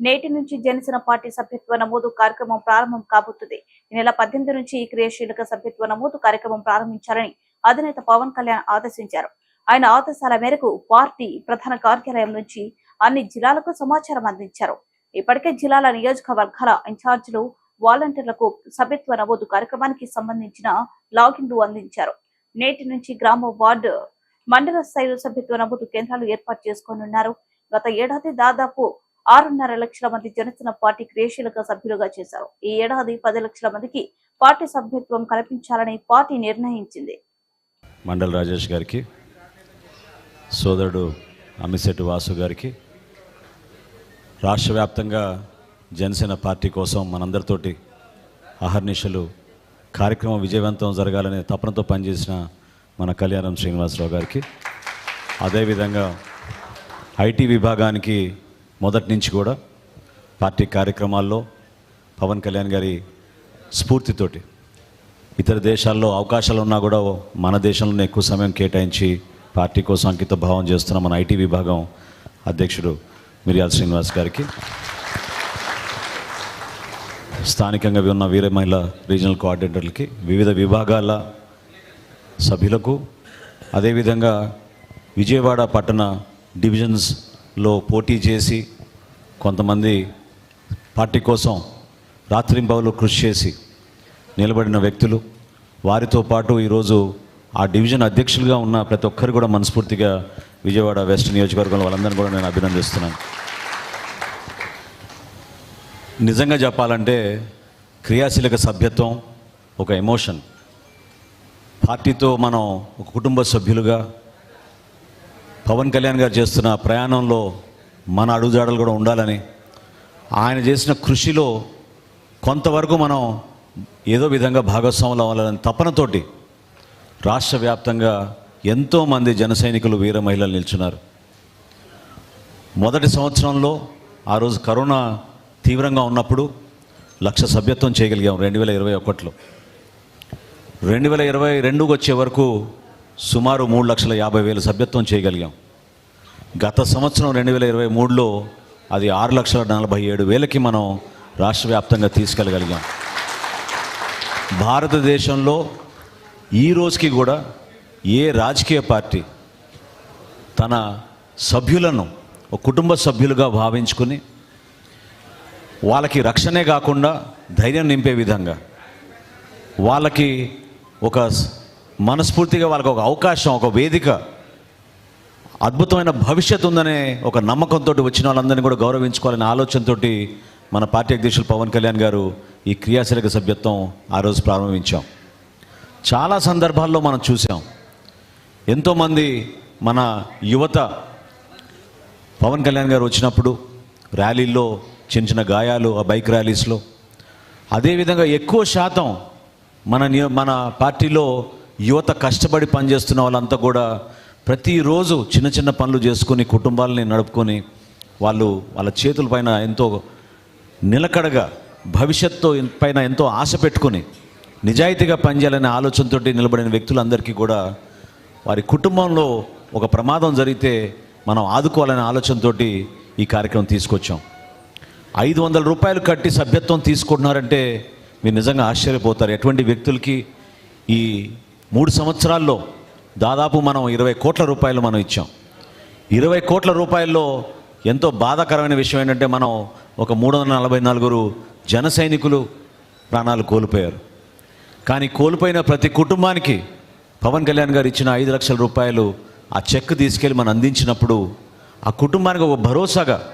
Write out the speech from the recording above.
నేటి నుంచి జనసేన పార్టీ సభ్యత్వ నమోదు కార్యక్రమం ప్రారంభం కాబోతుంది. ఈ నెల పద్దెనిమిది నుంచి ఈ క్రియాశీలక సభ్యత్వ నమోదు కార్యక్రమం ప్రారంభించాలని అధినేత పవన్ కళ్యాణ్ ఆదేశించారు. ఆయన ఆదేశాల మేరకు పార్టీ ప్రధాన కార్యాలయం నుంచి అన్ని జిల్లాలకు సమాచారం అందించారు. ఇప్పటికే జిల్లాల నియోజకవర్గాల ఇన్ఛార్జీలు వాలంటీర్లకు సభ్యత్వ నమోదు కార్యక్రమానికి సంబంధించిన లాగిన్లు అందించారు. నేటి నుంచి గ్రామ వార్డు మండల స్థాయిలో సభ్యత్వ నమోదు కేంద్రాలు ఏర్పాటు చేసుకోనున్నారు. గత ఏడాది దాదాపు ఆరున్నర లక్షల మంది జనసేన పార్టీ క్రియాశీలక సభ్యులుగా చేశారు. ఈ ఏడాది పది లక్షల మందికి పార్టీ సభ్యత్వం కల్పించాలని పార్టీ నిర్ణయించింది. మండల్ రాజేష్ గారికి సోదరుడు అమిశెట్టి వాసు గారికి రాష్ట్ర వ్యాప్తంగా జనసేన పార్టీ కోసం మనందరితోటి అహర్నిశలు కార్యక్రమం విజయవంతం జరగాలనే తపనతో పనిచేసిన మన కళ్యాణం శ్రీనివాసరావు గారికి అదేవిధంగా ఐటీ విభాగానికి మొదటి నుంచి కూడా పార్టీ కార్యక్రమాల్లో పవన్ కళ్యాణ్ గారి స్ఫూర్తితోటి ఇతర దేశాల్లో అవకాశాలు ఉన్నా కూడా మన దేశంలోనే ఎక్కువ సమయం కేటాయించి పార్టీ కోసం అంకిత భావం చేస్తున్న మన ఐటీ విభాగం అధ్యక్షుడు మిరియాల శ్రీనివాస్ గారికి. స్థానికంగా ఉన్న వీర మహిళ రీజనల్ కోఆర్డినేటర్లకి వివిధ విభాగాల సభ్యులకు అదేవిధంగా విజయవాడ పట్టణ డివిజన్స్ లో పోటీ చేసి కొంతమంది పార్టీ కోసం రాత్రింబవలు కృషి చేసి నిలబడిన వ్యక్తులు వారితో పాటు ఈరోజు ఆ డివిజన్ అధ్యక్షులుగా ఉన్న ప్రతి ఒక్కరు కూడా మనస్ఫూర్తిగా విజయవాడ వెస్ట్ నియోజకవర్గంలో వాళ్ళందరినీ కూడా నేను అభినందిస్తున్నాను. నిజంగా చెప్పాలంటే క్రియాశీలక సభ్యత్వం ఒక ఎమోషన్. పార్టీతో మనం ఒక కుటుంబ సభ్యులుగా పవన్ కళ్యాణ్ గారు చేస్తున్న ప్రయాణంలో మన అడుగుజాడలు కూడా ఉండాలని ఆయన చేసిన కృషిలో కొంతవరకు మనం ఏదో విధంగా భాగస్వాములు అవ్వాలని తపనతోటి రాష్ట్ర వ్యాప్తంగా ఎంతోమంది జన సైనికులు వీర మహిళలు నిల్చున్నారు. మొదటి సంవత్సరంలో ఆ రోజు కరోనా తీవ్రంగా ఉన్నప్పుడు లక్ష సభ్యత్వం చేయగలిగాం రెండు వేల ఇరవై ఒకటిలో. రెండు వేల ఇరవై రెండుకి వచ్చే వరకు సుమారు మూడు లక్షల యాభై వేలు సభ్యత్వం చేయగలిగాం. గత సంవత్సరం రెండు వేల ఇరవై మూడులో అది ఆరు లక్షల నలభై ఏడు వేలకి మనం రాష్ట్ర వ్యాప్తంగా తీసుకెళ్ళగలిగాం. భారతదేశంలో ఈ రోజుకి కూడా ఏ రాజకీయ పార్టీ తన సభ్యులను ఒక కుటుంబ సభ్యులుగా భావించుకుని వాళ్ళకి రక్షణే కాకుండా ధైర్యం నింపే విధంగా వాళ్ళకి ఒక మనస్ఫూర్తిగా వాళ్ళకి ఒక అవకాశం ఒక వేదిక అద్భుతమైన భవిష్యత్తు ఉందనే ఒక నమ్మకంతో వచ్చిన వాళ్ళందరినీ కూడా గౌరవించుకోవాలనే ఆలోచనతో మన పార్టీ అధ్యక్షులు పవన్ కళ్యాణ్ గారు ఈ క్రియాశీలక సభ్యత్వం ఆ రోజు ప్రారంభించాం. చాలా సందర్భాల్లో మనం చూసాం ఎంతోమంది మన యువత పవన్ కళ్యాణ్ గారు వచ్చినప్పుడు ర్యాలీల్లో చిన్న చిన్న గాయాలు ఆ బైక్ ర్యాలీస్లో. అదేవిధంగా ఎక్కువ శాతం మన మన పార్టీలో యువత కష్టపడి పనిచేస్తున్న వాళ్ళంతా కూడా ప్రతిరోజు చిన్న చిన్న పనులు చేసుకుని కుటుంబాలని నడుపుకొని వాళ్ళు వాళ్ళ చేతుల పైన ఎంతో నిలకడగా భవిష్యత్తు పైన ఎంతో ఆశ పెట్టుకొని నిజాయితీగా పనిచేయాలనే ఆలోచనతో నిలబడిన వ్యక్తులందరికీ కూడా వారి కుటుంబంలో ఒక ప్రమాదం జరిగితే మనం ఆదుకోవాలనే ఆలోచనతోటి ఈ కార్యక్రమం తీసుకొచ్చాం. ఐదు వందల రూపాయలు కట్టి సభ్యత్వం తీసుకుంటున్నారంటే మీరు నిజంగా ఆశ్చర్యపోతారు. ఎటువంటి వ్యక్తులకి ఈ మూడు సంవత్సరాల్లో దాదాపు మనం ఇరవై కోట్ల రూపాయలు మనం ఇచ్చాం. ఇరవై కోట్ల రూపాయల్లో ఎంతో బాధాకరమైన విషయం ఏంటంటే మనం ఒక మూడు వందల నలభై నలుగురు జన సైనికులు ప్రాణాలు కోల్పోయారు. కానీ కోల్పోయిన ప్రతి కుటుంబానికి పవన్ కళ్యాణ్ గారు ఇచ్చిన ఐదు లక్షల రూపాయలు ఆ చెక్ తీసుకెళ్ళి మనం అందించినప్పుడు ఆ కుటుంబానికి ఒక భరోసాగా